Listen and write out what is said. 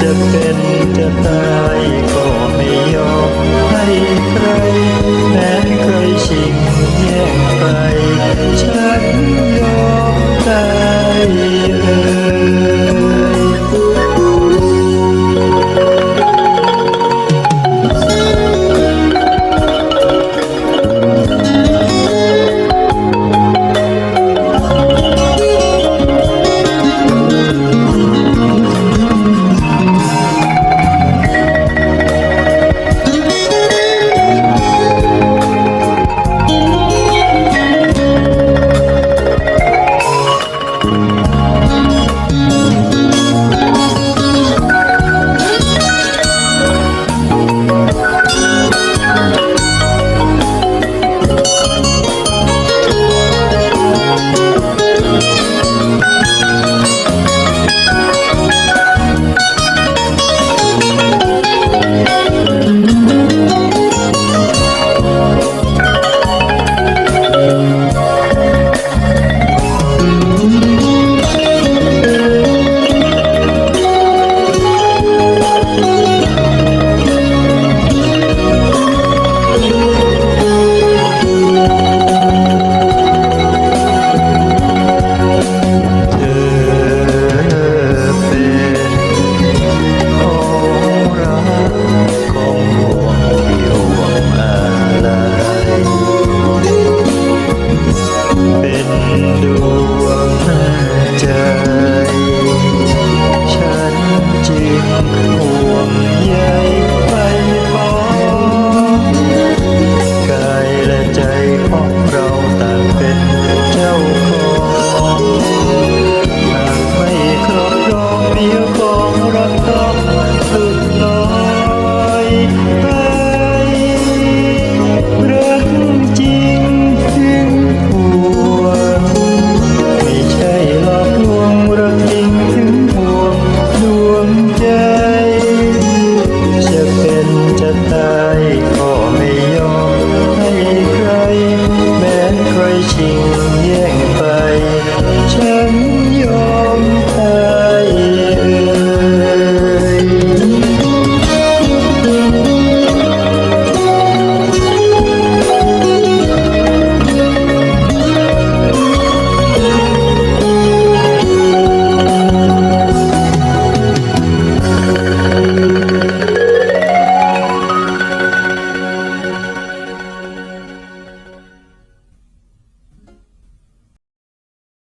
จะเป็นจะตายก็ไม่ยอมให้ใครแม้ใครชิงแย่งไป ฉันยอมตาย